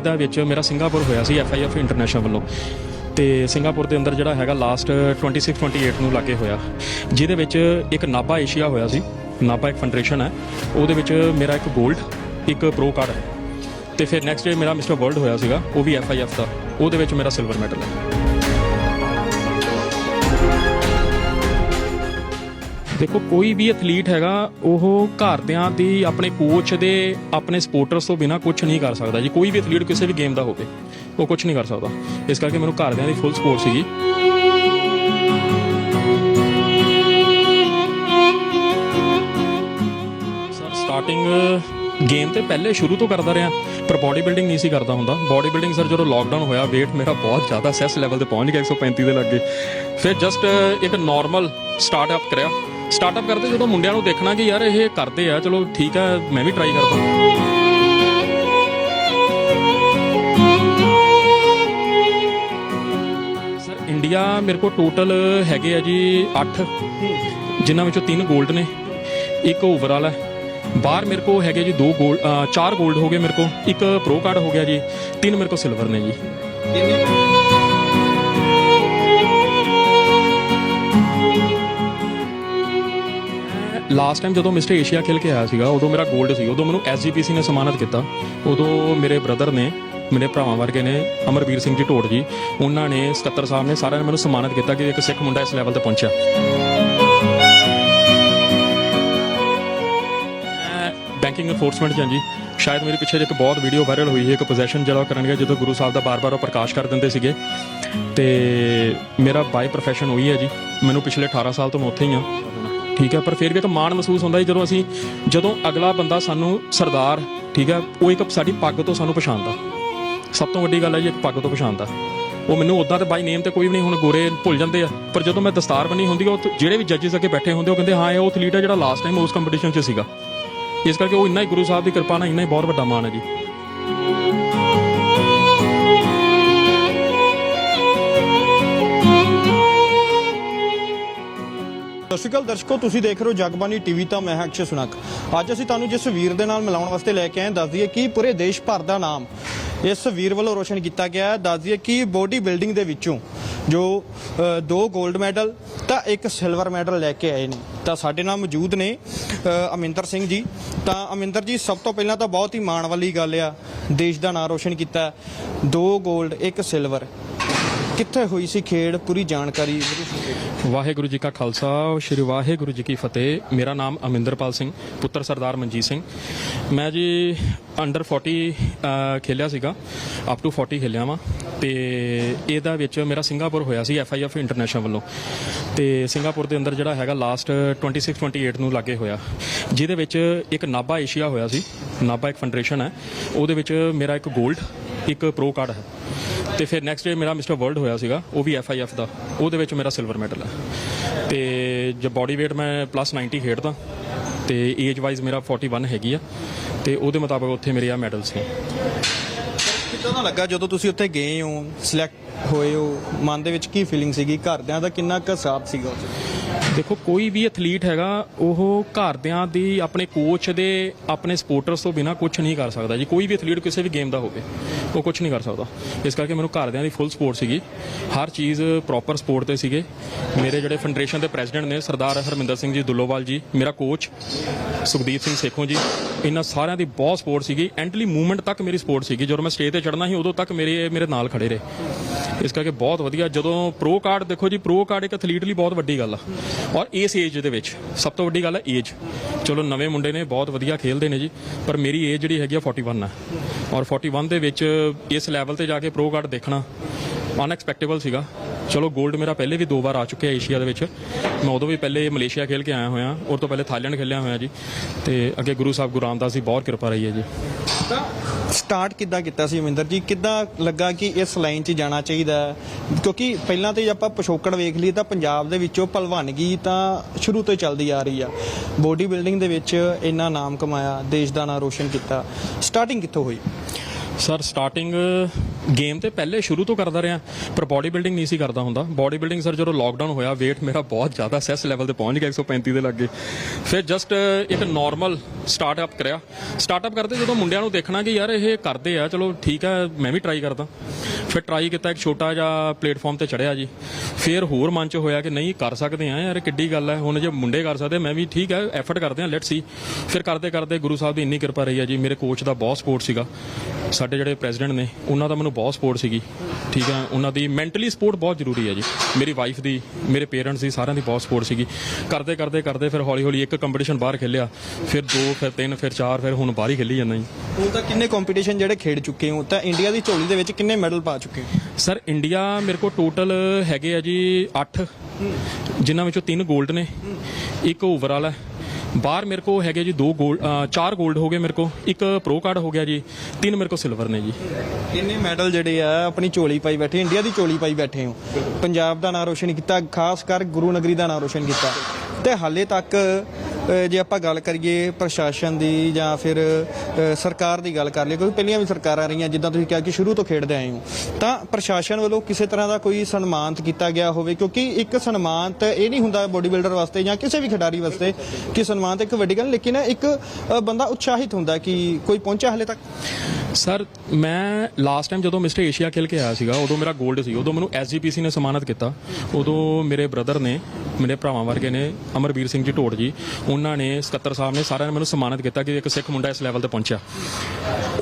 ਇਹਦਾ ਵਿੱਚ ਮੇਰਾ ਸਿੰਗਾਪੁਰ ਹੋਇਆ ਸੀ ਐਫਆਈਐਫ ਇੰਟਰਨੈਸ਼ਨਲ ਵੱਲੋਂ। ਤੇ ਸਿੰਗਾਪੁਰ ਦੇ ਅੰਦਰ ਜਿਹੜਾ ਹੈਗਾ ਲਾਸਟ 26 28 ਨੂੰ ਲਾਗੇ ਹੋਇਆ। ਜਿਹਦੇ ਵਿੱਚ ਇੱਕ ਨਾਬਾ ਏਸ਼ੀਆ ਹੋਇਆ ਸੀ ਨਾਬਾ ਇੱਕ ਫੈਡਰੇਸ਼ਨ ਹੈ। ਉਹਦੇ ਵਿੱਚ ਮੇਰਾ ਇੱਕ 골ਡ ਇੱਕ ਪ੍ਰੋ ਕਾਰਡ ਹੈ। ਤੇ ਫਿਰ ਨੈਕਸਟ ਡੇ ਮੇਰਾ ਮਿਸਟਰ ਵਰਲਡ ਹੋਇਆ ਸੀਗਾ, ਉਹ ਵੀ ਐਫਆਈਐਫ ਦਾ। ਉਹਦੇ ਵਿੱਚ ਮੇਰਾ ਸਿਲਵਰ ਮੈਡਲ ਹੈ। ਦੇਖੋ, ਕੋਈ ਵੀ ਐਥਲੀਟ ਹੈਗਾ, ਉਹ ਘਰਦਿਆਂ ਦੀ ਆਪਣੇ ਕੋਚ ਦੇ ਆਪਣੇ ਸਪੋਰਟਰਸ ਤੋਂ ਬਿਨਾ ਕੁਝ ਨਹੀਂ ਕਰ ਸਕਦਾ ਜੀ। ਕੋਈ ਵੀ ਐਥਲੀਟ ਕਿਸੇ ਵੀ ਗੇਮ ਦਾ ਹੋਵੇ, ਉਹ ਕੁਝ ਨਹੀਂ ਕਰ ਸਕਦਾ। ਇਸ ਕਰਕੇ ਮੈਨੂੰ ਘਰਦਿਆਂ ਦੀ ਫੁੱਲ ਸਪੋਰਟ ਸੀਗੀ। ਸਰ ਸਟਾਰਟਿੰਗ ਗੇਮ ਤੇ ਪਹਿਲੇ ਸ਼ੁਰੂ ਤੋਂ ਕਰਦਾ ਰਿਹਾ, ਪਰ ਬਾਡੀ ਬਿਲਡਿੰਗ ਨਹੀਂ ਸੀ ਕਰਦਾ ਹੁੰਦਾ। ਬਾਡੀ ਬਿਲਡਿੰਗ ਸਰ ਜਦੋਂ ਲੋਕਡਾਊਨ ਹੋਇਆ, weight ਮੇਰਾ ਬਹੁਤ ਜ਼ਿਆਦਾ ਸੈਸ ਲੈਵਲ ਤੇ ਪਹੁੰਚ ਗਿਆ 135 ਦੇ ਲੱਗੇ। ਫਿਰ ਜਸਟ ਇੱਕ ਨਾਰਮਲ ਸਟਾਰਟਅਪ ਕਰਿਆ। ਸਟਾਰਟਅਪ ਕਰਦੇ ਜਦੋਂ ਮੁੰਡਿਆਂ ਨੂੰ ਦੇਖਣਾ ਕਿ ਯਾਰ ਇਹ ਕਰਦੇ ਆ, ਚਲੋ ਠੀਕ ਆ, ਮੈਂ ਵੀ ਟਰਾਈ ਕਰਦਾ। ਸਰ ਇੰਡੀਆ ਮੇਰੇ ਕੋਲ ਟੋਟਲ ਹੈਗੇ ਆ ਜੀ 8 ਜਿਨ੍ਹਾਂ ਵਿੱਚੋਂ ਤਿੰਨ 골ਡ ਨੇ, ਇੱਕ ਓਵਰਆਲ ਹੈ ਬਾਹਰ ਮੇਰੇ ਕੋਲ ਹੈਗੇ ਜੀ ਦੋ 골ਡ ਚਾਰ 골ਡ ਹੋ ਗਏ ਮੇਰੇ ਕੋਲ, ਇੱਕ ਪ੍ਰੋ ਕਾਰਡ ਹੋ ਗਿਆ ਜੀ, ਤਿੰਨ ਮੇਰੇ ਕੋਲ ਸਿਲਵਰ ਨੇ ਜੀ। ਲਾਸਟ ਟਾਈਮ ਜਦੋਂ ਮਿਸਟਰ ਏਸ਼ੀਆ ਖੇਲ ਕੇ ਆਇਆ ਸੀਗਾ, ਉਦੋਂ ਮੇਰਾ 골ਡ ਸੀ, ਉਦੋਂ ਮੈਨੂੰ ਐਸਜੀਪੀਸੀ ਨੇ ਸਨਮਾਨਿਤ ਕੀਤਾ। ਉਦੋਂ ਮੇਰੇ ਬ੍ਰਦਰ ਨੇ, ਮੇਰੇ ਭਰਾਵਾਂ ਵਰਗੇ ਨੇ, ਅਮਰਵੀਰ ਸਿੰਘ ਜੀ ਢੋੜ ਜੀ, ਉਹਨਾਂ ਨੇ ਸਕੱਤਰ ਸਾਹਿਬ ਨੇ ਸਾਰਿਆਂ ਨੇ ਮੈਨੂੰ ਸਨਮਾਨਿਤ ਕੀਤਾ ਕਿ ਇੱਕ ਸਿੱਖ ਮੁੰਡਾ ਇਸ ਲੈਵਲ ਤੇ ਪਹੁੰਚਿਆ। ਬੈਂਕਿੰਗ ਐਨਫੋਰਸਮੈਂਟ ਜਾਂ ਜੀ। ਸ਼ਾਇਦ ਮੇਰੇ ਪਿੱਛੇ ਜਿਹੇ ਇੱਕ ਬਹੁਤ ਵੀਡੀਓ ਵਾਇਰਲ ਹੋਈ ਹੈ ਇੱਕ ਪੋਜੀਸ਼ਨ ਜਿਹੜਾ ਉਹ ਕਰਨਗੇ, ਜਦੋਂ ਗੁਰੂ ਸਾਹਿਬ ਦਾ ਬਾਰ-ਬਾਰ ਉਹ ਪ੍ਰਕਾਸ਼ ਕਰ ਦਿੰਦੇ ਸੀਗੇ। ਤੇ ਮੇਰਾ ਬਾਈ ਪ੍ਰੋਫੈਸ਼ਨ ਉਹੀ ਹੈ ਜੀ। ਮੈਨੂੰ ਪਿਛਲੇ 18 ਸਾਲ ਤੋਂ ਮੈਂ ਉੱਥੇ ਹੀ ਹਾਂ। ਠੀਕ ਹੈ, ਪਰ ਫਿਰ ਵੀ ਇੱਕ ਮਾਣ ਮਹਿਸੂਸ ਹੁੰਦਾ ਜੀ ਜਦੋਂ ਅਸੀਂ, ਜਦੋਂ ਅਗਲਾ ਬੰਦਾ ਸਾਨੂੰ ਸਰਦਾਰ, ਠੀਕ ਹੈ, ਉਹ ਇੱਕ ਸਾਡੀ ਪੱਗ ਤੋਂ ਸਾਨੂੰ ਪਛਾਣਦਾ। ਸਭ ਤੋਂ ਵੱਡੀ ਗੱਲ ਹੈ ਜੀ, ਇੱਕ ਪੱਗ ਤੋਂ ਪਛਾਣਦਾ। ਉਹ ਮੈਨੂੰ ਉਦਾਂ ਤੇ ਬਾਈ ਨੇਮ ਤੇ ਕੋਈ ਵੀ ਨਹੀਂ, ਹੁਣ ਗੋਰੇ ਭੁੱਲ ਜਾਂਦੇ ਆ, ਪਰ ਜਦੋਂ ਮੈਂ ਦਸਤਾਰ ਬਣੀ ਹੁੰਦੀ ਉਹ ਜਿਹੜੇ ਵੀ ਜੱਜਸ ਅੱਗੇ ਬੈਠੇ ਹੁੰਦੇ ਉਹ ਕਹਿੰਦੇ, ਹਾਂ, ਇਹ ਉਹ ਐਥਲੀਟ ਹੈ ਜਿਹੜਾ ਲਾਸਟ ਟਾਈਮ ਉਸ ਕੰਪੀਟੀਸ਼ਨ 'ਚ ਸੀਗਾ। ਇਸ ਕਰਕੇ ਉਹ ਇੰਨਾ ਹੀ ਗੁਰੂ ਸਾਹਿਬ ਦੀ ਕਿਰਪਾ ਨਾਲ ਇੰਨਾ ਹੀ ਬਹੁਤ ਵੱਡਾ ਮਾਣ ਹੈ ਜੀ। ਸਤਿ ਸ਼੍ਰੀ ਅਕਾਲ ਦਰਸ਼ਕੋ ਤੁਸੀਂ ਦੇਖ ਰਹੇ ਹੋ ਜਗਬਾਨੀ ਟੀਵੀ ਤਾਂ ਮੈਂ ਹਾਂ ਅਕਸ਼ੇ ਸੁਨਕ। ਅੱਜ ਅਸੀਂ ਤੁਹਾਨੂੰ ਜਿਸ ਵੀਰ ਦੇ ਨਾਲ ਮਿਲਾਉਣ ਵਾਸਤੇ ਲੈ ਕੇ ਆਏ ਹਾਂ, ਦੱਸ ਦਈਏ ਕਿ ਪੂਰੇ ਦੇਸ਼ ਭਰ ਦਾ ਨਾਮ ਇਸ ਵੀਰ ਵੱਲੋਂ ਰੋਸ਼ਨ ਕੀਤਾ ਗਿਆ ਹੈ। ਦੱਸ ਦਈਏ ਕਿ ਬੋਡੀ ਬਿਲਡਿੰਗ ਦੇ ਵਿੱਚੋਂ ਜੋ ਦੋ 골ਡ ਮੈਡਲ ਤਾਂ ਇੱਕ ਸਿਲਵਰ ਮੈਡਲ ਲੈ ਕੇ ਆਏ ਨੇ। ਤਾਂ ਸਾਡੇ ਨਾਲ ਮੌਜੂਦ ਨੇ ਅਮਿੰਦਰ ਸਿੰਘ ਜੀ। ਤਾਂ ਅਮਿੰਦਰ ਜੀ ਸਭ ਤੋਂ ਪਹਿਲਾਂ ਤਾਂ ਬਹੁਤ ਹੀ ਮਾਣ ਵਾਲੀ ਗੱਲ ਆ ਦੇਸ਼ ਦਾ ਨਾਮ ਰੋਸ਼ਨ ਕੀਤਾ। ਦੋ 골ਡ ਇੱਕ ਸਿਲਵਰ ਕਿੱਥੇ ਹੋਈ ਸੀ ਖੇਡ? ਪੂਰੀ ਜਾਣਕਾਰੀ ਵੀਰੇ ਸੰਖੇਪ ਵਾਹਿਗੁਰੂ ਜੀ ਕਾ ਖਾਲਸਾ ਸ਼੍ਰੀ ਵਾਹਿਗੁਰੂ ਜੀ ਕੀ ਫਤਿਹ। ਮੇਰਾ ਨਾਮ ਅਮਿੰਦਰਪਾਲ ਸਿੰਘ ਪੁੱਤਰ ਸਰਦਾਰ ਮਨਜੀਤ ਸਿੰਘ। ਮੈਂ ਜੀ ਅੰਡਰ 40 ਅਹ, ਖੇਲਿਆ ਸੀਗਾ। ਅਪ ਟੂ 40 ਖੇਲਿਆ ਵਾਂ। ਤੇ ਇਹਦਾ ਵਿੱਚ ਮੇਰਾ ਸਿੰਗਾਪੁਰ ਹੋਇਆ ਸੀ ਐਫ ਆਈ ਐਫਆਈਐਫ ਇੰਟਰਨੈਸ਼ਨਲ ਵੱਲੋਂ। ਤੇ ਸਿੰਗਾਪੁਰ ਦੇ ਅੰਦਰ ਜਿਹੜਾ ਹੈਗਾ ਲਾਸਟ 26 28 ਨੂੰ ਲਾਗੇ ਹੋਇਆ। ਜਿਹਦੇ ਵਿੱਚ ਇੱਕ ਨਾਭਾ ਏਸ਼ੀਆ ਹੋਇਆ ਸੀ। ਨਾਭਾ ਇੱਕ ਫੈਡਰੇਸ਼ਨ ਹੈ। ਉਹਦੇ ਵਿੱਚ ਮੇਰਾ ਇੱਕ 골ਡ ਇੱਕ ਪ੍ਰੋ ਕਾਰਡ ਹੈ। ਤੇ ਫਿਰ ਨੈਕਸਟ ਡੇ ਮੇਰਾ ਮਿਸਟਰ ਵਰਲਡ ਹੋਇਆ ਸੀਗਾ, ਉਹ ਵੀ ਐਫਆਈਐਫ ਦਾ। ਉਹਦੇ ਵਿੱਚ ਮੇਰਾ ਸਿਲਵਰ ਮੈਡਲ ਹੈ। ਤੇ ਜੇ ਬਾਡੀ weight ਮੈਂ ਪਲੱਸ 90 ਖੇਡਦਾ, ਤੇ ਏਜ ਵਾਈਜ਼ ਮੇਰਾ 41 ਹੈਗੀ ਆ, ਤੇ ਉਹਦੇ ਮੁਤਾਬਕ ਉੱਥੇ ਮੇਰੇ ਆ ਮੈਡਲਸ ਨੇ। ਕਿੱਦਾਂ ਦਾ ਲੱਗਾ ਜਦੋਂ ਤੁਸੀਂ ਉੱਥੇ ਗਏ ਹੋ ਸਿਲੈਕਟ ਹੋਏ ਹੋ? ਮਨ ਦੇ ਵਿੱਚ ਕੀ ਫੀਲਿੰਗ ਸੀਗੀ? ਘਰਦਿਆਂ ਦਾ ਕਿੰਨਾ ਕੁ ਸਾਥ ਸੀਗਾ ਉੱਥੇ? ਦੇਖੋ, ਕੋਈ ਵੀ ਐਥਲੀਟ ਹੈਗਾ, ਉਹ ਘਰਦਿਆਂ ਦੀ ਆਪਣੇ ਕੋਚ ਦੇ ਆਪਣੇ ਸਪੋਰਟਰਸ ਤੋਂ ਬਿਨਾ ਕੁਝ ਨਹੀਂ ਕਰ ਸਕਦਾ ਜੀ। ਕੋਈ ਵੀ ਐਥਲੀਟ ਕਿਸੇ ਵੀ ਗੇਮ ਦਾ ਹੋਵੇ, ਉਹ ਕੁਝ ਨਹੀਂ ਕਰ ਸਕਦਾ। ਇਸ ਕਰਕੇ ਮੈਨੂੰ ਘਰਦਿਆਂ ਦੀ ਫੁੱਲ ਸਪੋਰਟ ਸੀਗੀ। ਹਰ ਚੀਜ਼ ਪ੍ਰੋਪਰ ਸਪੋਰਟ ਤੇ ਸੀਗੇ। ਮੇਰੇ ਜਿਹੜੇ ਫੈਡਰੇਸ਼ਨ ਦੇ ਪ੍ਰੈਜ਼ੀਡੈਂਟ ਨੇ, ਸਰਦਾਰ ਹਰਮਿੰਦਰ ਸਿੰਘ ਜੀ ਦੁੱਲੋਵਾਲ ਜੀ, ਮੇਰਾ ਕੋਚ ਸੁਖਦੀਪ ਸਿੰਘ ਸੇਖੋਂ ਜੀ, ਇਹਨਾਂ ਸਾਰਿਆਂ ਦੀ ਬਹੁਤ ਸਪੋਰਟ ਸੀਗੀ। ਐਂਡਲੀ ਮੂਵਮੈਂਟ ਤੱਕ ਮੇਰੀ ਸਪੋਰਟ ਸੀਗੀ। ਜਦੋਂ ਮੈਂ ਸਟੇਜ ਤੇ ਚੜਨਾ ਸੀ, ਉਦੋਂ ਤੱਕ ਮੇਰੇ ਮੇਰੇ ਨਾਲ ਖੜੇ ਰਹੇ। ਇਸ ਕਰਕੇ ਬਹੁਤ ਵਧੀਆ। ਜਦੋਂ ਪ੍ਰੋ ਕਾਰਡ ਦੇਖੋ ਜੀ ਪ੍ਰੋ ਕਾਰਡ ਇੱਕ ਐਥਲੀਟ ਲਈ ਬਹੁਤ ਵੱਡੀ ਗੱਲ ਆ। ਔਰ ਇਸ ਏਜ ਦੇ ਵਿੱਚ ਸਭ ਤੋਂ ਵੱਡੀ ਗੱਲ ਹੈ ਏਜ ਚਲੋ ਨਵੇਂ ਮੁੰਡੇ ਨੇ ਬਹੁਤ ਵਧੀਆ ਖੇਲਦੇ ਨੇ ਜੀ, ਪਰ ਮੇਰੀ ਏਜ ਜਿਹੜੀ ਹੈਗੀ ਆ 41 ਹੈ ਔਰ 41 ਦੇ ਵਿੱਚ ਇਸ ਲੈਵਲ ਤੇ ਜਾ ਕੇ ਪ੍ਰੋ ਕਾਰਡ ਦੇਖਣਾ ਅਨਐਕਸਪੈਕਟੇਬਲ ਸੀਗਾ। ਚਲੋ 골ਡ ਮੇਰਾ ਪਹਿਲੇ ਵੀ ਦੋ ਵਾਰ ਆ ਚੁੱਕਿਆ ਏਸ਼ੀਆ ਦੇ ਵਿੱਚ। ਮੈਂ ਉਦੋਂ ਵੀ ਪਹਿਲੇ ਮਲੇਸ਼ੀਆ ਖੇਲ ਕੇ ਆਇਆ ਹੋਇਆ ਔਰ ਤੋਂ ਪਹਿਲੇ ਥਾਈਲੈਂਡ ਖੇਲਿਆ ਹੋਇਆ ਜੀ। ਤੇ ਅੱਗੇ ਗੁਰੂ ਸਾਹਿਬ ਗੁਰੂ ਰਾਮਦਾਸ ਦੀ ਬਹੁਤ ਕਿਰਪਾ ਰਹੀ ਹੈ ਜੀ। ਸਟਾਰਟ ਕਿੱਦਾਂ ਕੀਤਾ ਸੀ ਅਮਿੰਦਰ ਜੀ? ਕਿੱਦਾਂ ਲੱਗਾ ਕਿ ਇਸ ਲਾਈਨ 'ਚ ਜਾਣਾ ਚਾਹੀਦਾ? ਕਿਉਂਕਿ ਪਹਿਲਾਂ ਤੇ ਜੇ ਆਪਾਂ ਪਿਛੋਕੜ ਵੇਖ ਲਈਏ ਤਾਂ ਪੰਜਾਬ ਦੇ ਵਿੱਚੋਂ ਭਲਵਾਨਗੀ ਤਾਂ ਸ਼ੁਰੂ ਤੋਂ ਚੱਲਦੀ ਆ ਰਹੀ ਆ। ਬੋਡੀ ਬਿਲਡਿੰਗ ਦੇ ਵਿੱਚ ਇੰਨਾ ਨਾਮ ਕਮਾਇਆ ਦੇਸ਼ ਦਾ ਨਾਮ ਰੋਸ਼ਨ ਕੀਤਾ। ਸਟਾਰਟਿੰਗ ਕਿੱਥੋਂ ਹੋਈ? ਸਰ ਸਟਾਰਟਿੰਗ ਗੇਮ ਤੇ ਪਹਿਲੇ ਸ਼ੁਰੂ ਤੋਂ ਕਰਦਾ ਰਿਹਾ, ਪਰ ਬਾਡੀ ਬਿਲਡਿੰਗ ਨਹੀਂ ਸੀ ਕਰਦਾ ਹੁੰਦਾ। ਬਾਡੀ ਬਿਲਡਿੰਗ ਸਰ ਜਦੋਂ ਲੋਕਡਾਊਨ ਹੋਇਆ, weight ਮੇਰਾ ਬਹੁਤ ਜ਼ਿਆਦਾ ਸੈਸ ਲੈਵਲ ਤੇ ਪਹੁੰਚ ਗਿਆ 135 ਦੇ ਲੱਗੇ। ਫਿਰ ਜਸਟ ਇੱਕ ਨਾਰਮਲ ਸਟਾਰਟਅਪ ਕਰਿਆ। ਸਟਾਰਟਅਪ ਕਰਦੇ ਜਦੋਂ ਮੁੰਡਿਆਂ ਨੂੰ ਦੇਖਣਾ ਕਿ ਯਾਰ ਇਹ ਕਰਦੇ ਆ, ਚਲੋ ਠੀਕ ਹੈ ਮੈਂ ਵੀ ਟਰਾਈ ਕਰਦਾ। ਫਿਰ ਟਰਾਈ ਕੀਤਾ ਇੱਕ ਛੋਟਾ ਜਿਹਾ ਪਲੇਟਫਾਰਮ ਤੇ ਚੜਿਆ ਜੀ। ਫਿਰ ਹੋਰ ਮਨ ਚ ਹੋਇਆ ਕਿ ਨਹੀਂ, ਕਰ ਸਕਦੇ ਆ ਯਾਰ ਕਿੱਡੀ ਗੱਲ ਹੈ ਹੁਣ ਜੇ ਮੁੰਡੇ ਕਰ ਸਕਦੇ, ਮੈਂ ਵੀ ਠੀਕ ਹੈ ਐਫਰਟ ਕਰਦੇ ਆ ਲੈਟਸ ਸੀ ਫਿਰ ਕਰਦੇ ਕਰਦੇ ਗੁਰੂ ਸਾਹਿਬ ਦੀ ਇੰਨੀ ਕਿਰਪਾ ਰਹੀ ਹੈ ਜੀ, ਮੇਰੇ ਕੋਚ ਦਾ ਬਹੁਤ ਸਪੋਰਟ ਸੀਗਾ। ਸਾਡੇ ਜਿਹੜੇ ਪ੍ਰੈਜ਼ੀਡੈਂਟ ਨੇ, ਉਹਨਾਂ ਦਾ ਮੈਨੂੰ ਬਹੁਤ ਸਪੋਰਟ ਸੀਗੀ। ਠੀਕ ਹੈ ਉਹਨਾਂ ਦੀ ਮੈਂਟਲੀ ਸਪੋਰਟ ਬਹੁਤ ਜ਼ਰੂਰੀ ਹੈ ਜੀ। ਮੇਰੀ ਵਾਈਫ ਦੀ ਮੇਰੇ ਪੇਰੈਂਟਸ ਦੀ ਸਾਰਿਆਂ ਦੀ ਬਹੁਤ ਸਪੋਰਟ ਸੀਗੀ। ਕਰਦੇ ਕਰਦੇ ਕਰਦੇ ਫਿਰ ਹੌਲੀ ਹੌਲੀ ਇੱਕ ਕੰਪੀਟੀਸ਼ਨ ਬਾਹਰ ਖੇਲਿਆ। ਫਿਰ ਦੋ ਫਿਰ ਤਿੰਨ ਫਿਰ ਚਾਰ ਫਿਰ ਹੁਣ ਬਾਹਰ ਹੀ ਖੇਲੀ ਜਾਂਦਾ ਜੀ। ਹੁਣ ਤਾਂ ਕਿੰਨੇ ਕੰਪੀਟੀਸ਼ਨ ਜਿਹੜੇ ਖੇਡ ਚੁੱਕੇ ਹੋ? ਤਾਂ ਇੰਡੀਆ ਦੀ ਝੋਲੀ ਦੇ ਵਿੱਚ ਕਿੰਨੇ ਮੈਡਲ ਪਾ ਚੁੱਕੇ ਹੋ? ਸਰ ਇੰਡੀਆ ਮੇਰੇ ਕੋਲ ਟੋਟਲ ਹੈਗੇ ਆ ਜੀ 8 ਜਿਨ੍ਹਾਂ ਵਿੱਚੋਂ 3 골ਡ ਨੇ। ਇੱਕ ਓਵਰਆਲ ਹੈ। ਬਾਹਰ ਮੇਰੇ ਕੋਲ ਹੈਗੇ ਜੀ 2 골ਡ 4 골ਡ ਹੋ ਗਏ ਮੇਰੇ ਕੋਲ ਇੱਕ ਪ੍ਰੋ ਕਾਰਡ ਹੋ ਗਿਆ ਜੀ ਤਿੰਨ ਮੇਰੇ ਕੋਲ ਸਿਲਵਰ ਨੇ ਜੀ। ਇੰਨੇ ਮੈਡਲ ਜਿਹੜੇ ਆ ਆਪਣੀ ਝੋਲੀ ਪਾਈ ਬੈਠੇ ਇੰਡੀਆ ਦੀ ਝੋਲੀ ਪਾਈ ਬੈਠੇ ਹੋ? ਪੰਜਾਬ ਦਾ ਨਾਮ ਰੋਸ਼ਨ ਕੀਤਾ ਖਾਸ ਕਰ ਗੁਰੂ ਨਗਰੀ ਦਾ ਨਾਮ ਰੋਸ਼ਨ ਕੀਤਾ। ਤੇ ਹਾਲੇ ਤੱਕ ਜੇ ਆਪਾਂ ਗੱਲ ਕਰੀਏ ਪ੍ਰਸ਼ਾਸਨ ਦੀ ਜਾਂ ਫਿਰ ਸਰਕਾਰ ਦੀ ਗੱਲ ਕਰ ਲਈਏ, ਕਿਉਂਕਿ ਪਹਿਲੀਆਂ ਵੀ ਸਰਕਾਰਾਂ ਰਹੀਆਂ, ਜਿੱਦਾਂ ਤੁਸੀਂ ਕਿਹਾ ਕਿ ਸ਼ੁਰੂ ਤੋਂ ਖੇਡਦੇ ਆਏ ਹੋ, ਤਾਂ ਪ੍ਰਸ਼ਾਸਨ ਵੱਲੋਂ ਕਿਸੇ ਤਰ੍ਹਾਂ ਦਾ ਕੋਈ ਸਨਮਾਨਿਤ ਕੀਤਾ ਗਿਆ ਹੋਵੇ? ਕਿਉਂਕਿ ਇੱਕ ਸਨਮਾਨਿਤ ਇਹ ਨਹੀਂ ਹੁੰਦਾ ਬੋਡੀ ਬਿਲਡਰ ਵਾਸਤੇ ਜਾਂ ਕਿਸੇ ਵੀ ਖਿਡਾਰੀ ਵਾਸਤੇ ਕਿ ਸਨਮਾਨਿਤ ਇੱਕ ਵੱਡੀ ਗੱਲ, ਲੇਕਿਨ ਇੱਕ ਬੰਦਾ ਉਤਸ਼ਾਹਿਤ ਹੁੰਦਾ ਕਿ ਕੋਈ ਪਹੁੰਚਿਆ ਹਾਲੇ ਤੱਕ। ਸਰ, ਮੈਂ ਲਾਸਟ ਟਾਈਮ ਜਦੋਂ ਮਿਸਟਰ ਏਸ਼ੀਆ ਖੇਲ ਕੇ ਆਇਆ ਸੀਗਾ, ਉਦੋਂ ਮੇਰਾ 골ਡ ਸੀ, ਉਦੋਂ ਮੈਨੂੰ ਐਸਜੀਪੀਸੀ ਨੇ ਸਨਮਾਨਿਤ ਕੀਤਾ, ਉਦੋਂ ਮੇਰੇ ਬ੍ਰਦਰ ਨੇ ਮੇਰੇ ਭਰਾਵਾਂ ਵਰਗੇ ਨੇ ਅਮਰਵੀਰ ਸਿੰਘ ਜੀ ਢੋੜ ਜੀ। ਉਹਨਾਂ ਨੇ ਸਕੱਤਰ ਸਾਹਿਬ ਨੇ ਸਾਰਿਆਂ ਨੇ ਮੈਨੂੰ ਸਨਮਾਨਿਤ ਕੀਤਾ ਕਿ ਇੱਕ ਸਿੱਖ ਮੁੰਡਾ ਇਸ ਲੈਵਲ ਤੇ ਪਹੁੰਚਿਆ।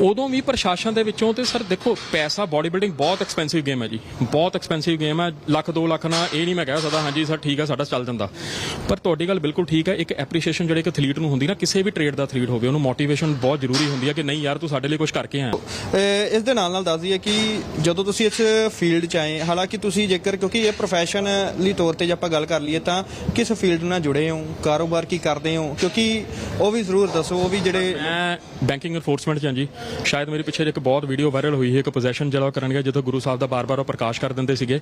ਉਦੋਂ ਵੀ ਪ੍ਰਸ਼ਾਸਨ ਦੇ ਵਿੱਚੋਂ ਤੇ ਸਰ ਦੇਖੋ, ਪੈਸਾ ਬਾਡੀ ਬਿਲਡਿੰਗ ਬਹੁਤ ਐਕਸਪੈਂਸਿਵ ਗੇਮ ਹੈ ਜੀ। ਬਹੁਤ ਐਕਸਪੈਂਸਿਵ ਗੇਮ ਹੈ। ਲੱਖ 2 ਲੱਖ ਨਾਲ ਇਹ ਨਹੀਂ ਮੈਂ ਕਹਿ ਸਕਦਾ, ਹਾਂਜੀ ਸਰ ਠੀਕ ਹੈ, ਸਾਡਾ ਚੱਲ ਜਾਂਦਾ। ਪਰ ਤੁਹਾਡੀ ਗੱਲ ਬਿਲਕੁਲ ਠੀਕ ਹੈ, ਇੱਕ ਐਪਰੀਸ਼ੀਏਸ਼ਨ ਜਿਹੜੇ ਇੱਕ ਐਥਲੀਟ ਨੂੰ ਹੁੰਦੀ ਨਾ, ਕਿਸੇ ਵੀ ਟ੍ਰੇਡ ਦਾ ਐਥਲੀਟ ਹੋਵੇ, ਉਹਨੂੰ ਮੋਟੀਵੇਸ਼ਨ ਬਹੁਤ ਜ਼ਰੂਰੀ ਹੁੰਦੀ ਹੈ ਕਿ ਨਹੀਂ ਯਾਰ ਤੂੰ ਸਾਡੇ ਲਈ ਕੁਝ ਕਰਕੇ ਆਇਆ। ਇਸ ਦੇ ਨਾਲ ਨਾਲ ਦੱਸ ਦਈਏ ਕਿ ਜਦੋਂ ਤੁਸੀਂ ਇਸ ਫੀਲਡ 'ਚ ਆਏ, ਹਾਲਾਂਕਿ ਤੁਸੀਂ ਜੇਕਰ, ਕਿਉਂਕਿ ਇਹ ਪ੍ਰੋਫੈਸ਼ਨਲੀ ਤੌਰ ਤੇ ਜੇ ਆਪਾਂ ਗੱਲ ਕਰ ਲਈਏ ਤਾਂ ਕਿਸ ਫੀਲਡ ਨਾਲ ਜੁੜੇ ਹੋ? ਕਾਰੋਬਾਰ ਕੀ ਕਰਦੇ ਹੋ? ਕਿਉਂਕਿ ਉਹ ਵੀ ਜ਼ਰੂਰ ਦੱਸੋ ਉਹ ਵੀ ਜਿਹੜੇ ਮੈਂ ਬੈਂਕਿੰਗ ਐਨਫੋਰਸਮੈਂਟ ਚ ਹਾਂ ਜੀ। ਸ਼ਾਇਦ ਮੇਰੇ ਪਿੱਛੇ ਇੱਕ ਬਹੁਤ ਵੀਡੀਓ ਵਾਇਰਲ ਹੋਈ ਹੈ ਇੱਕ ਪੋਜੀਸ਼ਨ ਜਿਹੜਾ ਕਰਨ ਗਿਆ ਜਿੱਥੇ ਗੁਰੂ ਸਾਹਿਬ ਦਾ ਬਾਰ-ਬਾਰ ਉਹ ਪ੍ਰਕਾਸ਼ ਕਰ ਦਿੰਦੇ ਸੀਗੇ।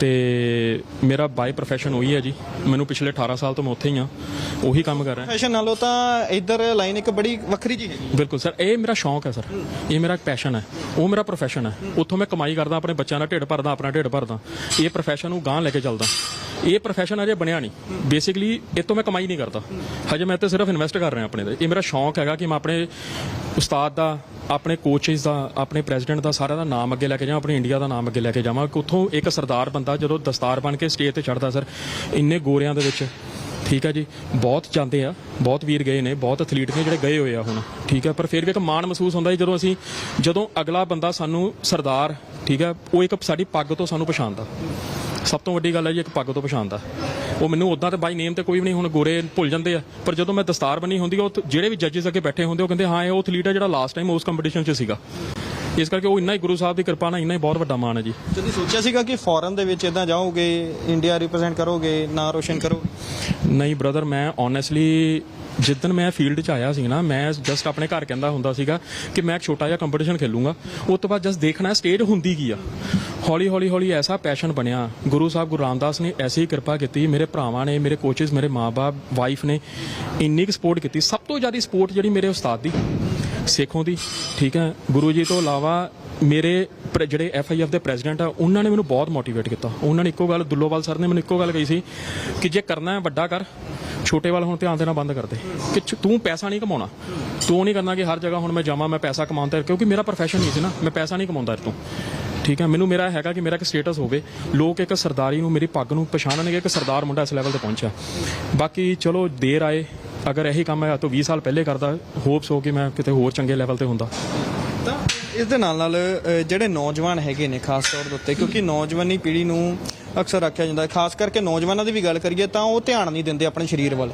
ਤੇ ਮੇਰਾ ਬਾਈ ਪ੍ਰੋਫੈਸ਼ਨ ਉਹੀ ਹੈ ਜੀ। ਮੈਨੂੰ ਪਿਛਲੇ 18 ਸਾਲ ਤੋਂ ਮੈਂ ਉੱਥੇ ਹੀ ਹਾਂ। ਉਹੀ ਕੰਮ ਕਰ ਰਿਹਾ। ਪ੍ਰੋਫੈਸ਼ਨ ਨਾਲੋਂ ਤਾਂ ਇੱਧਰ ਲਾਈਨ ਇੱਕ ਬੜੀ ਵੱਖਰੀ ਜੀ। ਹੈਗੀ ਬਿਲਕੁਲ ਸਰ ਇਹ ਮੇਰਾ ਸ਼ੌਂਕ ਹੈ ਸਰ। ਇਹ ਮੇਰਾ ਪੈਸ਼ਨ ਹੈ। ਉਹ ਮੇਰਾ ਪ੍ਰੋਫੈਸ਼ਨ ਹੈ। ਉੱਥੋਂ ਮੈਂ ਕਮਾਈ ਕਰਦਾ ਆਪਣੇ ਬੱਚਿਆਂ ਦਾ ਢਿੱਡ ਭਰਦਾ ਆਪਣਾ ਢਿੱਡ ਭਰਦਾ। ਇਹ ਪ੍ਰੋਫੈਸ਼ਨ ਨੂੰ ਗਾਂਹ ਲੈ ਕੇ ਚੱਲਦਾ। ਇਹ ਪ੍ਰੋਫੈਸ਼ਨ ਅਜੇ ਬਣਿਆ ਨਹੀਂ। ਬੇਸਿਕਲੀ ਇਹ ਤੋਂ ਮੈਂ ਕਮਾਈ ਨਹੀਂ ਕਰਦਾ। ਹਜੇ ਮੈਂ ਤੇ ਸਿਰਫ ਇਨਵੈਸਟ ਕਰ ਰਿਹਾ ਆਪਣੇ ਤੇ। ਇਹ ਮੇਰਾ ਸ਼ੌਂਕ ਹੈਗਾ ਕਿ ਮੈਂ ਆਪਣੇ ਉਸਤਾਦ ਦਾ, ਆਪਣੇ ਕੋਚਿਸ ਦਾ, ਆਪਣੇ ਪ੍ਰੈਜ਼ੀਡੈਂਟ ਦਾ ਸਾਰਿਆਂ ਦਾ ਨਾਮ ਅੱਗੇ ਲੈ ਕੇ ਜਾਵਾਂ, ਆਪਣੇ ਇੰਡੀਆ ਦਾ ਨਾਮ ਅੱਗੇ ਲੈ ਕੇ ਜਾਵਾਂ। ਕਿ ਉੱਥੋਂ ਇੱਕ ਸਰਦਾਰ ਬੰਦਾ ਜਦੋਂ ਦਸਤਾਰ ਬਣ ਕੇ ਸਟੇਜ ਤੇ ਚੜਦਾ ਸਰ ਇੰਨੇ ਗੋਰਿਆਂ ਦੇ ਵਿੱਚ, ਠੀਕ ਹੈ ਜੀ? ਬਹੁਤ ਜਾਂਦੇ ਆ, ਬਹੁਤ ਵੀਰ ਗਏ ਨੇ, ਬਹੁਤ ਐਥਲੀਟ ਨੇ ਜਿਹੜੇ ਗਏ ਹੋਏ ਆ ਹੁਣ, ਠੀਕ ਹੈ? ਪਰ ਫਿਰ ਵੀ ਇੱਕ ਮਾਣ ਮਹਿਸੂਸ ਹੁੰਦਾ ਜੀ ਜਦੋਂ ਅਸੀਂ, ਜਦੋਂ ਅਗਲਾ ਬੰਦਾ ਸਾਨੂੰ ਸਰਦਾਰ, ਠੀਕ ਹੈ? ਉਹ ਇੱਕ ਸਾਡੀ ਪੱਗ ਤੋਂ ਸਾਨੂੰ ਪਛਾਣਦਾ। ਸਭ ਤੋਂ ਵੱਡੀ ਗੱਲ ਹੈ ਜੀ ਇੱਕ ਪੱਗ ਤੋਂ ਪਛਾਣਦਾ ਉਹ ਮੈਨੂੰ ਉਦਾਂ ਤੇ ਬਾਈ ਨੇਮ ਤੇ ਕੋਈ ਵੀ ਨਹੀਂ ਹੁਣ ਗੋਰੇ ਭੁੱਲ ਜਾਂਦੇ ਆ। ਪਰ ਜਦੋਂ ਮੈਂ ਦਸਤਾਰ ਬਣੀ ਹੁੰਦੀ ਉਹ ਜਿਹੜੇ ਵੀ ਜੱਜਸ ਅੱਗੇ ਬੈਠੇ ਹੁੰਦੇ ਉਹ ਕਹਿੰਦੇ ਹਾਂ ਇਹ ਉਹ ਐਥਲੀਟ ਹੈ ਜਿਹੜਾ ਲਾਸਟ ਟਾਈਮ ਉਸ ਕੰਪੀਟੀਸ਼ਨ 'ਚ ਸੀਗਾ। ਇਸ ਕਰਕੇ ਉਹ ਇੰਨਾ ਹੀ ਗੁਰੂ ਸਾਹਿਬ ਦੀ ਕਿਰਪਾ ਨਾਲ ਇੰਨਾ ਹੀ ਬਹੁਤ ਵੱਡਾ ਮਾਣ ਹੈ ਜੀ। ਤੁਸੀਂ ਸੋਚਿਆ ਸੀਗਾ ਕਿ ਫੋਰਨ ਦੇ ਵਿੱਚ ਇਦਾਂ ਜਾਓਗੇ ਇੰਡੀਆ ਰਿਪਰੈਜ਼ੈਂਟ ਕਰੋਗੇ ਨਾਂ ਰੋਸ਼ਨ ਕਰੋਗੇ? ਨਹੀਂ ਬ੍ਰਦਰ ਮੈਂ ਓਨੈਸਟਲੀ ਜਿੱਦਨ ਮੈਂ ਫੀਲਡ 'ਚ ਆਇਆ ਸੀ ਨਾ, ਮੈਂ ਜਸਟ ਆਪਣੇ ਘਰ ਕਹਿੰਦਾ ਹੁੰਦਾ ਸੀਗਾ ਕਿ ਮੈਂ ਇੱਕ ਛੋਟਾ ਜਿਹਾ ਕੰਪੀਟੀਸ਼ਨ ਖੇਲੂੰਗਾ। ਉਸ ਤੋਂ ਬਾਅਦ ਜਸਟ ਦੇਖਣਾ ਸਟੇਜ ਹੁੰਦੀ ਕੀ ਆ। ਹੌਲੀ ਹੌਲੀ ਹੌਲੀ ਐਸਾ ਪੈਸ਼ਨ ਬਣਿਆ। ਗੁਰੂ ਸਾਹਿਬ, ਗੁਰੂ ਰਾਮਦਾਸ ਨੇ ਐਸੀ ਕਿਰਪਾ ਕੀਤੀ, ਮੇਰੇ ਭਰਾਵਾਂ ਨੇ, ਮੇਰੇ ਕੋਚਿਸ ਮੇਰੇ ਮਾਪੇ ਵਾਈਫ ਨੇ ਇੰਨੀ ਕੁ ਸਪੋਰਟ ਕੀਤੀ। ਸਭ ਤੋਂ ਜ਼ਿਆਦਾ ਸਪੋਰਟ ਜਿਹੜੀ ਮੇਰੇ ਉਸਤਾਦ ਦੀ, ਸੇਖੋਂ ਦੀ, ਠੀਕ ਹੈ? ਗੁਰੂ ਜੀ ਤੋਂ ਇਲਾਵਾ ਮੇਰੇ ਜਿਹੜੇ ਪ੍ਰ- ਆਈ ਐਫਆਈਐਫ ਦੇ ਪ੍ਰੈਜ਼ੀਡੈਂਟ ਆ, ਉਹਨਾਂ ਨੇ ਮੈਨੂੰ ਬਹੁਤ ਮੋਟੀਵੇਟ ਕੀਤਾ। ਉਹਨਾਂ ਨੇ ਇੱਕੋ ਗੱਲ, ਦੁੱਲੋਵਾਲ ਸਰ ਨੇ ਮੈਨੂੰ ਇੱਕੋ ਗੱਲ ਕਹੀ ਸੀ ਕਿ ਜੇ ਕਰਨਾ ਹੈ ਵੱਡਾ ਕਰ। ਛੋਟੇ ਵੱਲ ਹੁਣ ਧਿਆਨ ਦੇਣਾ ਬੰਦ ਕਰ ਦੇ। ਕਿ ਤੂੰ ਪੈਸਾ ਨਹੀਂ ਕਮਾਉਣਾ। ਤੂੰ ਨਹੀਂ ਕਰਨਾ ਕਿ ਹਰ ਜਗ੍ਹਾ ਹੁਣ ਮੈਂ ਜਾਵਾਂ, ਮੈਂ ਪੈਸਾ ਕਮਾਉਂਦਾ ਕਿਉਂਕਿ ਮੇਰਾ ਪ੍ਰੋਫੈਸ਼ਨ ਨਹੀਂ ਸੀ ਨਾ। ਮੈਂ ਪੈਸਾ ਨਹੀਂ ਕਮਾਉਂਦਾ ਇਹ ਤੋਂ ਠੀਕ ਹੈ? ਮੈਨੂੰ ਮੇਰਾ ਹੈਗਾ ਕਿ ਮੇਰਾ ਇੱਕ ਸਟੇਟਸ ਹੋਵੇ। ਲੋਕ ਇੱਕ ਸਰਦਾਰੀ ਨੂੰ ਮੇਰੀ ਪੱਗ ਨੂੰ ਪਛਾਣਨਗੇ ਕਿ ਸਰਦਾਰ ਮੁੰਡਾ ਇਸ ਲੈਵਲ ਤੇ ਪਹੁੰਚਿਆ। ਬਾਕੀ ਚਲੋ, ਦੇਰ ਆਏ। ਅਗਰ ਇਹੀ ਕੰਮ ਹੈ ਤਾਂ 20 ਸਾਲ ਪਹਿਲੇ ਕਰਦਾ ਹੋਪਸ ਹੋ ਕਿ ਮੈਂ ਕਿਤੇ ਹੋਰ ਚੰਗੇ ਲੈਵਲ ਤੇ ਹੁੰਦਾ। ਤਾਂ ਇਸ ਦੇ ਨਾਲ ਨਾਲ ਜਿਹੜੇ ਨੌਜਵਾਨ ਹੈਗੇ ਨੇ, ਖਾਸ ਤੌਰ ਦੇ ਉੱਤੇ, ਕਿਉਂਕਿ ਨੌਜਵਾਨੀ ਪੀੜ੍ਹੀ ਨੂੰ ਅਕਸਰ ਆਖਿਆ ਜਾਂਦਾ ਹੈ। ਖਾਸ ਕਰਕੇ ਨੌਜਵਾਨਾਂ ਦੀ ਵੀ ਗੱਲ ਕਰੀਏ ਤਾਂ ਉਹ ਧਿਆਨ ਨਹੀਂ ਦਿੰਦੇ ਆਪਣੇ ਸਰੀਰ ਵੱਲ।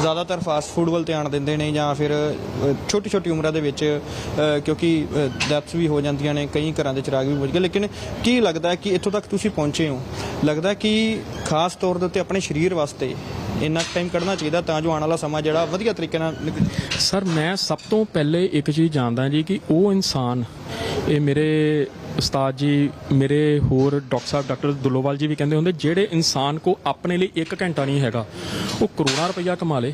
ਜ਼ਿਆਦਾਤਰ ਫਾਸਟ ਫੂਡ ਵੱਲ ਧਿਆਨ ਦਿੰਦੇ ਨੇ ਜਾਂ ਫਿਰ ਛੋਟੀ ਛੋਟੀ ਉਮਰਾਂ ਦੇ ਵਿੱਚ ਕਿਉਂਕਿ ਡੈਥਸ ਵੀ ਹੋ ਜਾਂਦੀਆਂ ਨੇ, ਕਈ ਘਰਾਂ ਦੇ ਚਿਰਾਗ ਵੀ ਬੁਝ ਗਏ ਲੇਕਿਨ ਕੀ ਲੱਗਦਾ ਕਿ ਇੱਥੋਂ ਤੱਕ ਤੁਸੀਂ ਪਹੁੰਚੇ ਹੋ? ਲੱਗਦਾ ਕਿ ਖਾਸ ਤੌਰ ਦੇ ਉੱਤੇ ਆਪਣੇ ਸਰੀਰ ਵਾਸਤੇ ਇੰਨਾ ਟਾਈਮ ਕੱਢਣਾ ਚਾਹੀਦਾ ਤਾਂ ਜੋ ਆਉਣ ਵਾਲਾ ਸਮਾਂ ਜਿਹੜਾ ਵਧੀਆ ਤਰੀਕੇ ਨਾਲ ਨਿਕਲ। ਸਰ ਮੈਂ ਸਭ ਤੋਂ ਪਹਿਲੇ ਇੱਕ ਚੀਜ਼ ਜਾਣਦਾ ਜੀ ਕਿ ਉਹ ਇਨਸਾਨ, ਇਹ ਮੇਰੇ ਉਸਤਾਦ ਜੀ, ਮੇਰੇ ਹੋਰ ਡਾਕਟਰ ਸਾਹਿਬ, ਡਾਕਟਰ ਦੁੱਲੋਵਾਲ ਜੀ ਵੀ ਕਹਿੰਦੇ ਹੁੰਦੇ, ਜਿਹੜੇ ਇਨਸਾਨ ਕੋ ਆਪਣੇ ਲਈ 1 ਘੰਟਾ ਨਹੀਂ ਹੈਗਾ, ਉਹ ਕਰੋੜਾਂ ਰੁਪਈਆ ਕਮਾ ਲੇ,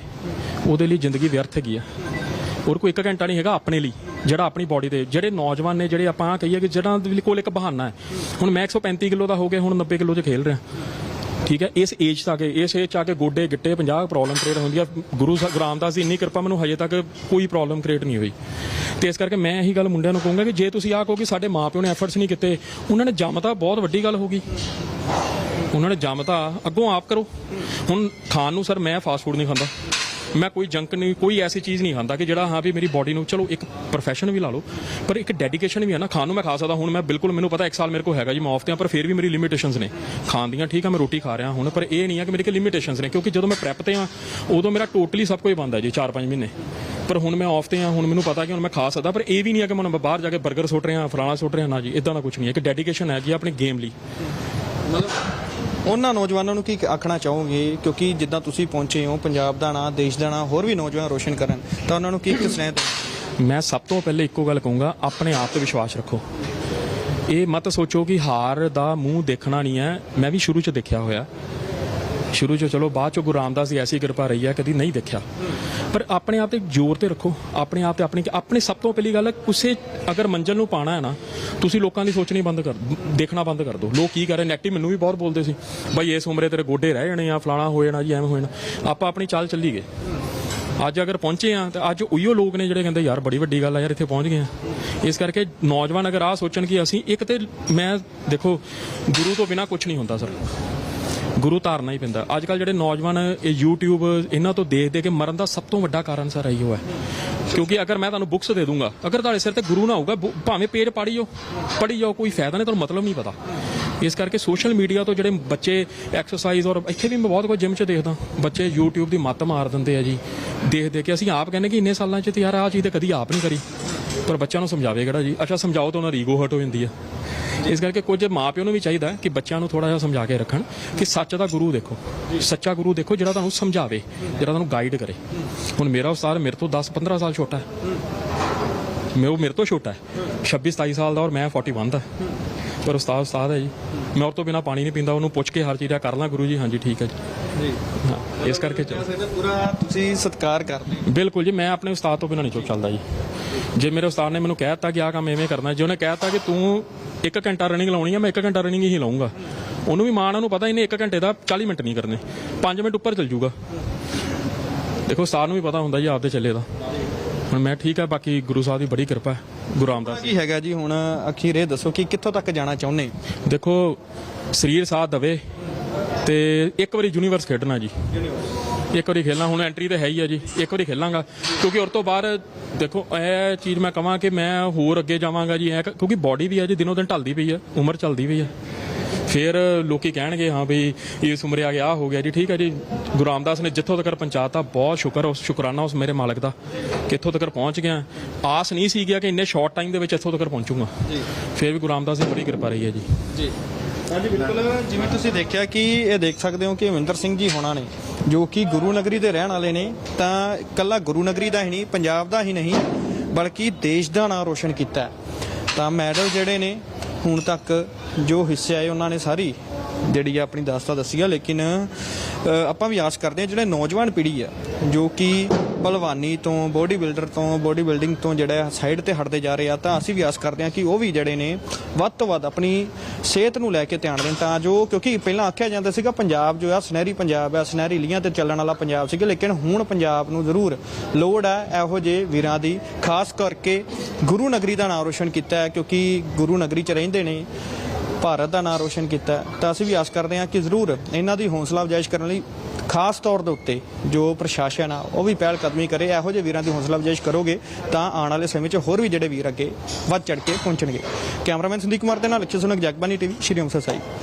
ਉਹਦੇ ਲਈ ਜ਼ਿੰਦਗੀ ਵਿਅਰਥ ਹੈਗੀ ਆ। ਔਰ ਕੋਈ 1 ਘੰਟਾ ਨਹੀਂ ਹੈਗਾ ਆਪਣੇ ਲਈ, ਜਿਹੜਾ ਆਪਣੀ ਬਾਡੀ ਤੇ, ਜਿਹੜੇ ਨੌਜਵਾਨ ਨੇ ਜਿਹੜੇ ਆਪਾਂ ਆਹ ਕਹੀਏ ਕਿ ਜਿਹੜਾ ਕੋਲ ਇੱਕ ਬਹਾਨਾ ਹੈ। ਹੁਣ ਮੈਂ 135 ਕਿਲੋ ਦਾ ਹੋ ਗਿਆ, ਹੁਣ 90 ਕਿਲੋ 'ਚ ਖੇਲ ਰਿਹਾ। ਠੀਕ ਹੈ, ਇਸ ਏਜ ਤੱਕ, ਇਸ ਏਜ ਚ ਆ ਕੇ ਗੋਡੇ, ਗਿੱਟੇ 50 ਪ੍ਰੋਬਲਮ ਕ੍ਰੀਏਟ ਹੁੰਦੀ ਆ। ਗੁਰੂ ਸਾਹਿਬ ਰਾਮਦਾਸ ਦੀ ਇੰਨੀ ਕਿਰਪਾ ਮੈਨੂੰ ਹਜੇ ਤੱਕ ਕੋਈ ਪ੍ਰੋਬਲਮ ਕ੍ਰੀਏਟ ਨਹੀਂ ਹੋਈ। ਤੇ ਇਸ ਕਰਕੇ ਮੈਂ ਇਹੀ ਗੱਲ ਮੁੰਡਿਆਂ ਨੂੰ ਕਹੂੰਗਾ ਕਿ ਜੇ ਤੁਸੀਂ ਆਹ ਕਹੋ ਕਿ ਸਾਡੇ ਮਾਪਿਓ ਨੇ ਐਫਰਟਸ ਨਹੀਂ ਕੀਤੇ, ਉਹਨਾਂ ਨੇ ਜੰਮਤਾ ਬਹੁਤ ਵੱਡੀ ਗੱਲ ਹੋ ਗਈ। ਉਹਨਾਂ ਨੇ ਜੰਮਤਾ ਅੱਗੋਂ ਆਪ ਕਰੋ। ਹੁਣ ਖਾਣ ਨੂੰ ਸਰ ਮੈਂ ਫਾਸਟ ਫੂਡ ਨਹੀਂ ਖਾਂਦਾ। ਮੈਂ ਕੋਈ ਜੰਕ ਨਹੀਂ, ਕੋਈ ਐਸੀ ਚੀਜ਼ ਨਹੀਂ ਖਾਂਦਾ ਕਿ ਜਿਹੜਾ, ਹਾਂ ਵੀ ਮੇਰੀ ਬਾਡੀ ਨੂੰ ਚਲੋ ਇੱਕ ਪ੍ਰੋਫੈਸ਼ਨ ਵੀ ਲਾ ਲਓ, ਪਰ ਇੱਕ ਡੈਡੀਕੇਸ਼ਨ ਵੀ ਹੈ ਨਾ, ਖਾਣ ਨੂੰ ਮੈਂ ਖਾ ਸਕਦਾ, ਹੁਣ ਮੈਂ ਬਿਲਕੁਲ ਮੈਨੂੰ ਪਤਾ ਇੱਕ ਸਾਲ ਮੇਰੇ ਕੋਲ ਹੈਗਾ ਜੀ, ਮੈਂ ਆਫ ਤੇ ਹਾਂ, ਪਰ ਫਿਰ ਵੀ ਮੇਰੀ ਲਿਮਿਟੇਸ਼ਨਸ ਨੇ। ਖਾਣ ਦੀਆਂ ਠੀਕ ਆ, ਮੈਂ ਰੋਟੀ ਖਾ ਰਿਹਾ ਹੁਣ, ਪਰ ਇਹ ਨਹੀਂ ਆ ਕਿ ਮੇਰੇ ਕੋਲ ਲਿਮਿਟੇਸ਼ਨਸ ਨੇ, ਕਿਉਂਕਿ ਜਦੋਂ ਮੈਂ ਪ੍ਰੈਪ ਤੇ ਹਾਂ, ਉਦੋਂ ਮੇਰਾ ਟੋਟਲੀ ਸਭ ਕੁਝ ਬੰਦ ਹੈ ਜੀ 4-5 ਮਹੀਨੇ। ਪਰ ਹੁਣ ਮੈਂ ਆਫ ਤੇ ਹਾਂ, ਹੁਣ ਮੈਨੂੰ ਪਤਾ ਕਿ ਹੁਣ ਮੈਂ ਖਾ ਸਕਦਾ, ਪਰ ਇਹ ਵੀ ਨਹੀਂ ਆ ਕਿ ਮੈਂ ਬਾਹਰ ਜਾ ਕੇ 버ਗਰ ਸੁੱਟ ਰਿਹਾ, ਫਲਾਣਾ ਸੁੱਟ ਰਿਹਾ, ਨਾ ਜੀ ਇਦਾਂ ਦਾ ਕੁਝ ਨਹੀਂ ਹੈ। ਇੱਕ ਡੈਡੀਕੇਸ਼ਨ ਹੈ ਜੀ ਆਪਣੀ ਗੇਮ ਲਈ। ਮਤਲਬ ਉਹਨਾਂ ਨੌਜਵਾਨਾਂ ਨੂੰ ਕੀ ਆਖਣਾ ਚਾਹੋਗੇ? ਕਿਉਂਕਿ ਜਿੱਦਾਂ ਤੁਸੀਂ ਪਹੁੰਚੇ ਹੋ, ਪੰਜਾਬ ਦਾ ਨਾਂ, ਦੇਸ਼ ਦਾ ਨਾਂ, ਹੋਰ ਵੀ ਨੌਜਵਾਨ ਰੋਸ਼ਨ ਕਰਨ, ਤਾਂ ਉਹਨਾਂ ਨੂੰ ਕੀ ਇੱਕ ਸੁਨੇਹਾ ਮੈਂ ਸਭ ਤੋਂ ਪਹਿਲੇ ਇੱਕੋ ਗੱਲ ਕਹੂੰਗਾ, ਆਪਣੇ ਆਪ ਤੇ ਵਿਸ਼ਵਾਸ ਰੱਖੋ। ਇਹ ਮਤ ਸੋਚੋ ਕਿ ਹਾਰ ਦਾ ਮੂੰਹ ਦੇਖਣਾ ਨਹੀਂ ਹੈ, ਮੈਂ ਵੀ ਸ਼ੁਰੂ ਚ ਦੇਖਿਆ ਹੋਇਆ। ਸ਼ੁਰੂ ਚ ਚਲੋ, ਬਾਅਦ ਚ ਗੁਰੂ ਰਾਮਦਾਸ ਦੀ ਐਸੀ ਕਿਰਪਾ ਰਹੀ ਹੈ, ਕਦੀ ਨਹੀਂ ਦੇਖਿਆ। ਪਰ ਆਪਣੇ ਆਪ ਤੇ ਜ਼ੋਰ ਤੇ ਰੱਖੋ, ਆਪਣੇ ਆਪ ਤੇ ਆਪਣੀ ਆਪਣੇ ਸਭ ਤੋਂ ਪਹਿਲੀ ਗੱਲ ਹੈ, ਕਿਸੇ ਅਗਰ ਮੰਜ਼ਲ ਨੂੰ ਪਾਣਾ ਹੈ ਨਾ, ਤੁਸੀਂ ਲੋਕਾਂ ਦੀ ਸੋਚਣੀ ਬੰਦ ਕਰ, ਦੇਖਣਾ ਬੰਦ ਕਰ ਦਿਓ। ਲੋਕ ਕੀ ਕਰ ਰਹੇ ਨੈਗੇਟਿਵ ਮੈਨੂੰ ਵੀ ਬਹੁਤ ਬੋਲਦੇ ਸੀ, ਬਈ ਇਸ ਉਮਰੇ ਤੇਰੇ ਗੋਡੇ ਰਹਿ ਜਾਣੇ ਆ, ਫਲਾਣਾ ਹੋ ਜਾਣਾ ਜੀ, ਐਵੇਂ ਹੋ ਜਾਣਾ। ਆਪਾਂ ਆਪਣੀ ਚਾਲ ਚੱਲੀ ਗਏ। ਅੱਜ ਅਗਰ ਪਹੁੰਚੇ ਆ, ਤਾਂ ਅੱਜ ਉਹੀਓ ਲੋਕ ਨੇ ਜਿਹੜੇ ਕਹਿੰਦੇ, ਯਾਰ, ਬੜੀ ਵੱਡੀ ਗੱਲ ਆ ਯਾਰ, ਇੱਥੇ ਪਹੁੰਚ ਗਏ ਆ। ਇਸ ਕਰਕੇ ਨੌਜਵਾਨ ਅਗਰ ਆ ਸੋਚਣ ਕਿ ਅਸੀਂ ਇੱਕ ਤੇ ਮੈਂ, ਦੇਖੋ, ਗੁਰੂ ਤੋਂ ਬਿਨਾ ਕੁਝ ਨਹੀਂ ਹੁੰਦਾ, ਸਰ। ਗੁਰੂ ਧਾਰਨਾ ਹੀ ਪੈਂਦਾ। ਅੱਜ ਕੱਲ ਜਿਹੜੇ ਨੌਜਵਾਨ ਇਹ YouTube, ਇਹਨਾਂ ਤੋਂ ਦੇਖ ਦੇ ਕੇ ਮਰਨ ਦਾ ਸਭ ਤੋਂ ਵੱਡਾ ਕਾਰਨ ਸਰ ਇਹੋ ਹੈ ਕਿਉਂਕਿ ਅਗਰ ਮੈਂ ਤੁਹਾਨੂੰ ਬੁੱਕਸ ਦੇ ਦੂੰਗਾ, ਅਗਰ ਤੁਹਾਡੇ ਸਿਰ ਤੇ ਗੁਰੂ ਨਾ ਹੋਊਗਾ ਭਾਵੇਂ ਪੇਜ ਪੜ੍ਹੀ ਜਾਓ ਪੜ੍ਹੀ ਜਾਓ ਕੋਈ ਫਾਇਦਾ ਨਹੀਂ, ਤੁਹਾਨੂੰ ਮਤਲਬ ਨਹੀਂ ਪਤਾ। ਇਸ ਕਰਕੇ ਸੋਸ਼ਲ ਮੀਡੀਆ ਤੋਂ ਜਿਹੜੇ ਬੱਚੇ ਐਕਸਰਸਾਈਜ਼ ਔਰ ਇੱਥੇ ਵੀ ਮੈਂ ਬਹੁਤ ਕੁਝ ਜਿਮ 'ਚ ਦੇਖਦਾ। ਬੱਚੇ YouTube ਦੀ ਮੱਤ ਮਾਰ ਦਿੰਦੇ ਆ ਜੀ। ਦੇਖ ਦੇ ਕੇ ਅਸੀਂ ਆਪ ਕਹਿੰਦੇ ਕਿ ਇੰਨੇ ਸਾਲਾਂ 'ਚ ਤੇ ਯਾਰ ਆਹ ਚੀਜ਼ ਤੇ ਕਦੀ ਆਪ ਨਹੀਂ ਕਰੀ। ਪਰ ਬੱਚਿਆਂ ਨੂੰ ਸਮਝਾਵੇ ਕਿਹੜਾ ਜੀ। ਅੱਛਾ ਸਮਝਾਓ ਤਾਂ ਉਹਨਾਂ ਦੀ ਈਗੋ ਹਟ ਹੋ ਜਾਂਦੀ ਆ। ਇਸ ਕਰਕੇ ਕੁਝ ਮਾਪਿਆਂ ਨੂੰ ਵੀ ਚਾਹੀਦਾ ਹੈ ਕਿ ਬੱਚਿਆਂ ਨੂੰ ਥੋੜਾ ਜਿਹਾ ਸਮਝਾ ਕੇ ਰੱਖਣ ਕਿ ਸੱਚ ਦਾ ਗੁਰੂ ਦੇਖੋ। ਸੱਚਾ ਗੁਰੂ ਦੇਖੋ ਜਿਹੜਾ ਤੁਹਾਨੂੰ ਸਮਝਾਵੇ ਜਿਹੜਾ ਤੁਹਾਨੂੰ ਗਾਈਡ ਕਰੇ। ਹੁਣ ਮੇਰਾ ਉਸਤਾਦ ਮੇਰੇ ਤੋਂ 10 15 ਸਾਲ ਛੋਟਾ ਹੈ। ਮੈਂ ਉਹ ਮੇਰੇ ਤੋਂ ਛੋਟਾ ਹੈ। 26 27 ਸਾਲ ਦਾ ਔਰ ਮੈਂ 41 ਦਾ। ਪਰ ਉਸਤਾਦ ਉਸਤਾਦ ਹੈ ਜੀ। ਮੈਂ ਉਹ ਤੋਂ ਬਿਨਾ ਪਾਣੀ ਨਹੀਂ ਪੀਂਦਾ ਉਹਨੂੰ ਪੁੱਛ ਕੇ ਹਰ ਚੀਜ਼ ਦਾ ਕਰ ਲਾਂ ਗੁਰੂ ਜੀ। ਹਾਂਜੀ ਠੀਕ ਹੈ ਜੀ। ਹਾਂ ਇਸ ਕਰਕੇ ਚੱਲ। ਪੂਰਾ ਤੁਸੀਂ ਸਤਿਕਾਰ ਕਰਦੇ ਹੋ। ਬਿਲਕੁਲ ਜੀ ਮੈਂ ਆਪਣੇ ਉਸਤਾਦ ਤੋਂ ਬਿਨਾਂ ਨਹੀਂ ਚੁੱਪ ਚੱਲਦਾ ਜੀ। ਜੇ ਮੇਰੇ ਉਸਤਾਦ ਨੇ ਮੈਨੂੰ ਕਹਿ ਦਿੱਤਾ ਕਿ ਆਹ ਕੰਮ ਐਵੇਂ ਕਰਨਾ ਜੇ ਉਹਨੇ ਕਹਿ ਦਿੱਤਾ ਕਿ ਤੂੰ 1 ਘੰਟਾ ਰਨਿੰਗ ਲਾਉਣੀ ਹੈ ਮੈਂ 1 ਘੰਟਾ ਰਨਿੰਗ ਹੀ ਲਾਉਂਗਾ ਉਹਨੂੰ ਵੀ ਮਾਣ ਉਹਨੂੰ ਪਤਾ ਇਹਨੇ 1 ਘੰਟੇ ਦਾ 40 ਮਿੰਟ ਨਹੀਂ ਕਰਨੇ। 5 ਮਿੰਟ ਉੱਪਰ ਚੱਲ ਜੂਗਾ ਦੇਖੋ ਉਸਤਾਦ ਨੂੰ ਵੀ ਪਤਾ ਹੁੰਦਾ ਜੀ ਆਪਦੇ ਚੱਲੇ ਦਾ। ਹੁਣ ਮੈਂ ਠੀਕ ਹੈ ਬਾਕੀ ਗੁਰੂ ਸਾਹਿਬ ਦੀ ਬੜੀ ਕਿਰਪਾ ਹੈ ਗੁਰੂ ਰਾਮਦਾਸ ਕੀ ਹੈਗਾ ਜੀ ਹੁਣ ਅਖੀਰ ਇਹ ਦੱਸੋ ਕਿ ਕਿੱਥੋਂ ਤੱਕ ਜਾਣਾ ਚਾਹੁੰਦੇ? ਦੇਖੋ ਸਰੀਰ ਸਾਥ ਦਵੇ ਤੇ ਇੱਕ ਵਾਰੀ ਯੂਨੀਵਰਸ ਖੇਡਣਾ ਜੀ। ਇੱਕ ਵਾਰੀ ਖੇਲਣਾ ਹੁਣ ਐਂਟਰੀ ਤੇ ਹੈ ਹੀ ਆ ਜੀ ਇੱਕ ਵਾਰੀ ਖੇਲਾਂਗਾ। ਕਿਉਂਕਿ ਉਸ ਤੋਂ ਬਾਅਦ ਦੇਖੋ ਇਹ ਚੀਜ਼ ਮੈਂ ਕਹਾਂ ਕਿ ਮੈਂ ਹੋਰ ਅੱਗੇ ਜਾਵਾਂਗਾ ਜੀ ਐ ਕਿਉਂਕਿ ਬਾਡੀ ਵੀ ਹੈ ਜੀ ਦਿਨੋਂ ਦਿਨ ਢਲਦੀ ਪਈ ਹੈ ਉਮਰ ਚੱਲਦੀ ਪਈ ਹੈ ਫਿਰ ਲੋਕੀ ਕਹਿਣਗੇ ਹਾਂ ਵੀ ਇਸ ਉਮਰੇ ਆ ਗਿਆ ਹੋ ਗਿਆ ਜੀ ਠੀਕ ਹੈ ਜੀ। ਗੁਰੂ ਰਾਮਦਾਸ ਨੇ ਜਿੱਥੋਂ ਤੱਕ ਪਹੁੰਚਾਤਾ ਬਹੁਤ ਸ਼ੁਕਰ ਉਸ ਸ਼ੁਕਰਾਨਾ ਉਸ ਮੇਰੇ ਮਾਲਕ ਦਾ ਕਿ ਇੱਥੋਂ ਤੱਕ ਪਹੁੰਚ ਗਿਆ। ਆਸ ਨਹੀਂ ਸੀ ਗਿਆ ਕਿ ਇੰਨੇ ਸ਼ਾਰਟ ਟਾਈਮ ਦੇ ਵਿੱਚ ਇੱਥੋਂ ਤੱਕ ਪਹੁੰਚੂਗਾ। ਫਿਰ ਵੀ ਗੁਰੂ ਰਾਮਦਾਸ ਦੀ ਬੜੀ ਕਿਰਪਾ ਰਹੀ ਹੈ ਜੀ। ਜੀ। ਹਾਂਜੀ, ਬਿਲਕੁਲ। ਜਿਵੇਂ ਤੁਸੀਂ ਦੇਖਿਆ ਕਿ ਇਹ ਦੇਖ ਸਕਦੇ ਹੋ ਕਿ ਮਹਿੰਦਰ ਸਿੰਘ ਜੀ ਹੋਣਾ ਨੇ, ਜੋ ਕਿ ਗੁਰੂ ਨਗਰੀ ਦੇ ਰਹਿਣ ਵਾਲੇ ਨੇ, ਤਾਂ ਕੱਲਾ ਗੁਰੂ ਨਗਰੀ ਦਾ ਹੀ ਨਹੀਂ, ਪੰਜਾਬ ਦਾ ਹੀ ਨਹੀਂ, ਬਲਕਿ ਦੇਸ਼ ਦਾ ਨਾਮ ਰੋਸ਼ਨ ਕੀਤਾ ਤਾਂ ਮੈਡਲ ਜਿਹੜੇ ਨੇ, ਹੁਣ ਤੱਕ ਜੋ ਹਿੱਸੇ ਆਏ ਉਹਨਾਂ ਨੇ ਸਾਰੀ ਜਿਹੜੀ ਆ ਆਪਣੀ ਦਾਸਤਾ ਦੱਸੀ ਆ, ਲੇਕਿਨ ਆਪਾਂ ਵੀ ਆਸ ਕਰਦੇ ਹਾਂ ਜਿਹੜੇ ਨੌਜਵਾਨ ਪੀੜ੍ਹੀ ਆ, ਜੋ ਕਿ ਭਲਵਾਨੀ ਤੋਂ ਬੋਡੀ ਬਿਲਡਰ ਤੋਂ ਬੋਡੀ ਬਿਲਡਿੰਗ ਤੋਂ ਜਿਹੜਾ ਸਾਈਡ ਤੇ ਹਟਦੇ ਜਾ ਰਹੇ ਆ, ਤਾਂ ਅਸੀਂ ਵੀ ਆਸ ਕਰਦੇ ਹਾਂ ਕਿ ਉਹ ਵੀ ਜਿਹੜੇ ਨੇ, ਵੱਧ ਤੋਂ ਵੱਧ ਆਪਣੀ ਸਿਹਤ ਨੂੰ ਲੈ ਕੇ ਧਿਆਨ ਦੇਣ, ਤਾਂ ਜੋ, ਕਿਉਂਕਿ ਪਹਿਲਾਂ ਆਖਿਆ ਜਾਂਦਾ ਸੀਗਾ, ਪੰਜਾਬ ਜੋ ਆ, ਸੁਨਹਿਰੀ ਪੰਜਾਬ ਆ, ਸੁਨਹਿਰੀ ਲੀਆਂ ਤੇ ਚੱਲਣ ਵਾਲਾ ਪੰਜਾਬ ਸੀਗਾ, ਲੇਕਿਨ ਹੁਣ ਪੰਜਾਬ ਨੂੰ ਜ਼ਰੂਰ ਲੋੜ ਹੈ ਇਹੋ ਜਿਹੇ ਵੀਰਾਂ ਦੀ, ਖਾਸ ਕਰਕੇ ਗੁਰੂ ਨਗਰੀ ਦਾ ਨਾਮ ਰੋਸ਼ਨ ਕੀਤਾ ਹੈ, ਕਿਉਂਕਿ ਗੁਰੂ ਨਗਰੀ 'ਚ ਰਹਿੰਦੇ ਨੇ ਭਾਰਤ ਦਾ ਨਾਂ ਰੋਸ਼ਨ ਕੀਤਾ ਤਾਂ ਅਸੀਂ ਵੀ ਆਸ ਕਰਦੇ ਹਾਂ ਕਿ ਜ਼ਰੂਰ ਇਹਨਾਂ ਦੀ ਹੌਸਲਾ ਅਫਜ਼ਾਇਸ਼ ਕਰਨ ਲਈ ਖਾਸ ਤੌਰ ਦੇ ਉੱਤੇ ਜੋ ਪ੍ਰਸ਼ਾਸਨ ਆ, ਉਹ ਵੀ ਪਹਿਲ ਕਦਮੀ ਕਰੇ, ਇਹੋ ਜਿਹੇ ਵੀਰਾਂ ਦੀ ਹੌਸਲਾ ਅਫਜ਼ਾਇਸ਼ ਕਰੋਗੇ ਤਾਂ ਆਉਣ ਵਾਲੇ ਸਮੇਂ 'ਚ ਹੋਰ ਵੀ ਜਿਹੜੇ ਵੀਰ ਅੱਗੇ ਵੱਧ ਚੜ ਕੇ ਪਹੁੰਚਣਗੇ। ਕੈਮਰਾਮੈਨ ਸੰਦੀਪ ਕੁਮਾਰ ਦੇ ਨਾਲ ਅਕਸ਼ੇ ਸੁਨਕ ਜਗਬਾਨੀ ਟੀਵੀ, ਸ਼੍ਰੀ ਅੰਮ੍ਰਿਤਸਰ ਸਾਹਿਬ